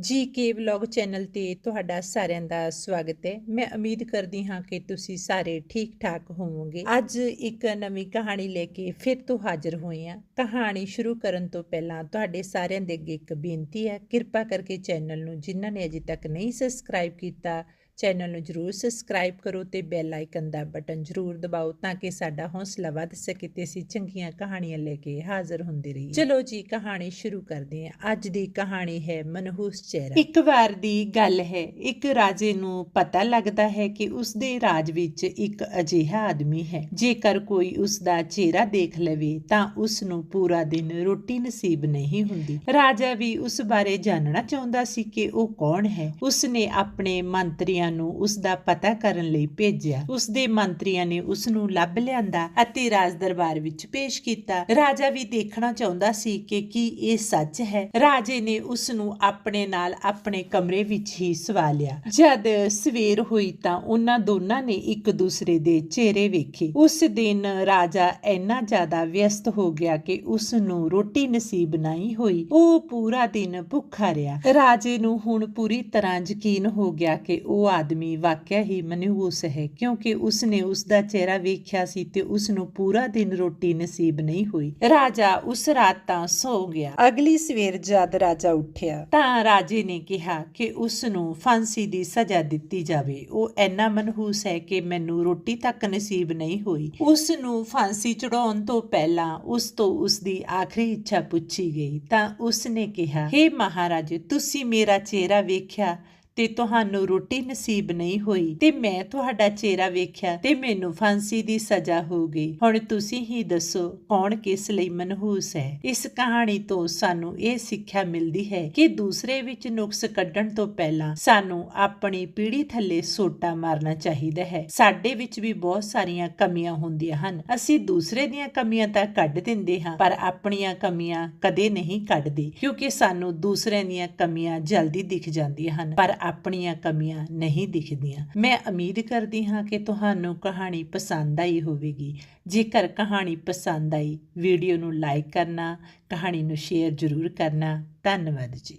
ਜੀ ਕੇ vlog channel ਤੇ ਤੁਹਾਡਾ ਸਾਰਿਆਂ ਦਾ ਸਵਾਗਤ ਹੈ। ਮੈਂ ਉਮੀਦ ਕਰਦੀ ਹਾਂ ਕਿ ਤੁਸੀਂ ਸਾਰੇ ਠੀਕ ਠਾਕ ਹੋਵੋਗੇ। ਅੱਜ ਇੱਕ ਨਵੀਂ ਕਹਾਣੀ ਲੈ ਕੇ ਫਿਰ ਤੋਂ ਹਾਜ਼ਰ ਹੋਏ ਹਾਂ। ਕਹਾਣੀ ਸ਼ੁਰੂ ਕਰਨ ਤੋਂ ਪਹਿਲਾਂ ਤੁਹਾਡੇ ਸਾਰਿਆਂ ਦੇ ਅੱਗੇ ਇੱਕ ਬੇਨਤੀ ਹੈ। ਕਿਰਪਾ ਕਰਕੇ ਚੈਨਲ ਨੂੰ ਜਿਨ੍ਹਾਂ ਨੇ ਅਜੇ ਤੱਕ ਨਹੀਂ ਸਬਸਕ੍ਰਾਈਬ ਕੀਤਾ ਚੈਨਲ ਨੂੰ ਜਰੂਰ ਸਬਸਕ੍ਰਾਈਬ ਕਰੋ ਤੇ ਬੈਲ ਆਈਕਨ ਦਾ ਬਟਨ ਜਰੂਰ ਦਬਾਓ ਤਾਂ ਕਿ ਸਾਡਾ ਹੌਸਲਾ ਵੱਧ ਸਕੇ ਤੇ ਅਸੀਂ ਚੰਗੀਆਂ ਕਹਾਣੀਆਂ ਲੈ ਕੇ ਹਾਜ਼ਰ ਹੁੰਦੇ ਰਹੀਏ। ਚਲੋ ਜੀ, ਕਹਾਣੀ ਸ਼ੁਰੂ ਕਰਦੇ ਹਾਂ। ਅੱਜ ਦੀ ਕਹਾਣੀ ਹੈ ਮਨਹੂਸ ਚਿਹਰਾ। ਇੱਕ ਵਾਰ ਦੀ ਗੱਲ ਹੈ। ਇੱਕ ਰਾਜੇ ਨੂੰ ਪਤਾ ਲੱਗਦਾ ਹੈ ਕਿ ਉਸ ਦੇ ਰਾਜ ਵਿੱਚ ਇੱਕ ਅਜਿਹਾ ਆਦਮੀ ਹੈ। ਜੇਕਰ ਕੋਈ ਉਸ ਦਾ ਚਿਹਰਾ ਦੇਖ ਲਵੇ, ਤਾਂ ਉਸ ਨੂੰ ਪੂਰਾ ਦਿਨ ਰੋਟੀ ਨਸੀਬ ਨਹੀਂ ਹੁੰਦੀ। ਰਾਜਾ ਵੀ ਉਸ ਬਾਰੇ ਜਾਣਨਾ ਚਾਹੁੰਦਾ ਸੀ ਕਿ ਉਹ ਕੌਣ ਹੈ। ਉਸ ਨੇ ਆਪਣੇ ਮੰਤਰੀਆਂ ਨੂੰ ਉਸ ਦਾ ਪਤਾ ਕਰਨ ਲਈ ਭੇਜਿਆ। ਉਸ ਦੇ ਮੰਤਰੀਆਂ ਨੇ ਉਸ ਨੂੰ ਲੱਭ ਲਿਆਂਦਾ ਅਤੇ ਰਾਜ ਦਰਬਾਰ ਵਿੱਚ ਪੇਸ਼ ਕੀਤਾ। ਰਾਜਾ ਵੀ ਦੇਖਣਾ ਚਾਹੁੰਦਾ ਸੀ ਕਿ ਕੀ ਇਹ ਸੱਚ ਹੈ। ਰਾਜੇ ਨੇ ਉਸ ਨੂੰ ਆਪਣੇ ਨਾਲ ਆਪਣੇ ਕਮਰੇ ਵਿੱਚ ਹੀ ਸਵਾ ਲਿਆ। ਜਦ ਸਵੇਰ ਹੋਈ ਤਾਂ ਉਹਨਾਂ ਦੋਨਾਂ ਨੇ ਇੱਕ ਦੂਸਰੇ ਦੇ ਚਿਹਰੇ ਵੇਖੇ। ਉਸ ਦਿਨ ਰਾਜਾ ਇੰਨਾ ਜ਼ਿਆਦਾ ਵਿਅਸਤ ਹੋ ਗਿਆ ਕਿ ਉਸ ਨੂੰ ਰੋਟੀ ਨਸੀਬ ਨਹੀਂ ਹੋਈ। ਉਹ ਪੂਰਾ ਦਿਨ ਭੁੱਖਾ ਰਿਹਾ। ਰਾਜੇ ਨੂੰ ਹੁਣ ਪੂਰੀ ਤਰ੍ਹਾਂ ਯਕੀਨ ਹੋ ਗਿਆ ਕਿ ਉਹ ਆਦਮੀ ਵਾਕਿਆ ਹੀ ਮਨਹੂਸ ਹੈ ਕਿਉਂਕਿ ਉਸ ਨੇ ਉਸ ਦਾ ਚਿਹਰਾ ਵੇਖਿਆ ਸੀ ਤੇ ਉਸ ਨੂੰ ਪੂਰਾ ਦਿਨ ਰੋਟੀ ਨਸੀਬ ਨਹੀਂ ਹੋਈ। ਰਾਜਾ ਉਸ ਰਾਤ ਤਾਂ ਸੌ ਗਿਆ। ਅਗਲੀ ਸਵੇਰ ਜਦ ਰਾਜਾ ਉੱਠਿਆ ਤਾਂ ਰਾਜੇ ਨੇ ਕਿਹਾ ਕਿ ਉਸ ਨੂੰ ਫਾਂਸੀ ਦੀ ਸਜ਼ਾ ਦਿੱਤੀ ਜਾਵੇ। ਉਹ ਇੰਨਾ ਮਨਹੂਸ ਹੈ ਕਿ ਮੈਨੂੰ ਰੋਟੀ ਤੱਕ ਨਸੀਬ ਨਹੀਂ ਹੋਈ। ਉਸ ਨੂੰ ਫਾਂਸੀ ਚੜਾਉਣ ਤੋਂ ਪਹਿਲਾਂ ਉਸ ਤੋਂ ਉਸ ਦੀ ਆਖਰੀ ਇੱਛਾ ਪੁੱਛੀ ਗਈ। ਤਾਂ ਉਸ ਨੇ ਕਿਹਾ हे ਮਹਾਰਾਜ ਤੁਸੀਂ ਮੇਰਾ ਚਿਹਰਾ ਵੇਖਿਆ ਤੇ ਤੁਹਾਨੂੰ ਰੋਟੀ ਨਸੀਬ ਨਹੀਂ ਹੋਈ। ਤੇ ਮੈਂ ਤੁਹਾਡਾ ਚਿਹਰਾ ਵੇਖਿਆ ਤੇ ਮੈਨੂੰ ਫਾਂਸੀ ਦੀ ਸਜ਼ਾ ਹੋ ਗਈ। ਹੁਣ ਤੁਸੀਂ ਹੀ ਦੱਸੋ, ਕੌਣ ਕਿਸ ਲਈ ਮਨਹੂਸ ਹੈ? ਇਸ ਕਹਾਣੀ ਤੋਂ ਸਾਨੂੰ ਇਹ ਸਿੱਖਿਆ ਮਿਲਦੀ ਹੈ ਕਿ ਦੂਸਰੇ ਵਿੱਚ ਨੁਕਸ ਕੱਢਣ ਤੋਂ ਪਹਿਲਾਂ ਸਾਨੂੰ ਆਪਣੀ ਪੀੜੀ ਥੱਲੇ ਸੋਟਾ ਮਾਰਨਾ ਚਾਹੀਦਾ ਹੈ। ਸਾਡੇ ਵਿੱਚ ਵੀ ਬਹੁਤ ਸਾਰੀਆਂ ਕਮੀਆਂ ਹੁੰਦੀਆਂ ਹਨ। ਅਸੀਂ ਦੂਸਰੇ ਦੀਆਂ ਕਮੀਆਂ ਤਾਂ ਕੱਢ ਦਿੰਦੇ ਹਾਂ, ਪਰ ਆਪਣੀਆਂ ਕਮੀਆਂ ਕਦੇ ਨਹੀਂ ਕੱਢਦੇ, ਕਿਉਂਕਿ ਸਾਨੂੰ ਦੂਸਰਿਆਂ ਦੀਆਂ ਕਮੀਆਂ ਜਲਦੀ ਦਿਖ ਜਾਂਦੀਆਂ ਹਨ। ਪਰ ਆਪਣੀਆਂ ਕਮੀਆਂ ਨਹੀਂ ਦਿਖਦੀਆਂ। ਮੈਂ ਉਮੀਦ ਕਰਦੀ ਹਾਂ ਕਿ ਤੁਹਾਨੂੰ ਕਹਾਣੀ ਪਸੰਦ ਆਈ ਹੋਵੇਗੀ। ਜੇਕਰ ਕਹਾਣੀ ਪਸੰਦ ਆਈ, ਵੀਡੀਓ ਨੂੰ ਲਾਈਕ ਕਰਨਾ, ਕਹਾਣੀ ਨੂੰ ਸ਼ੇਅਰ ਜ਼ਰੂਰ ਕਰਨਾ। ਧੰਨਵਾਦ ਜੀ।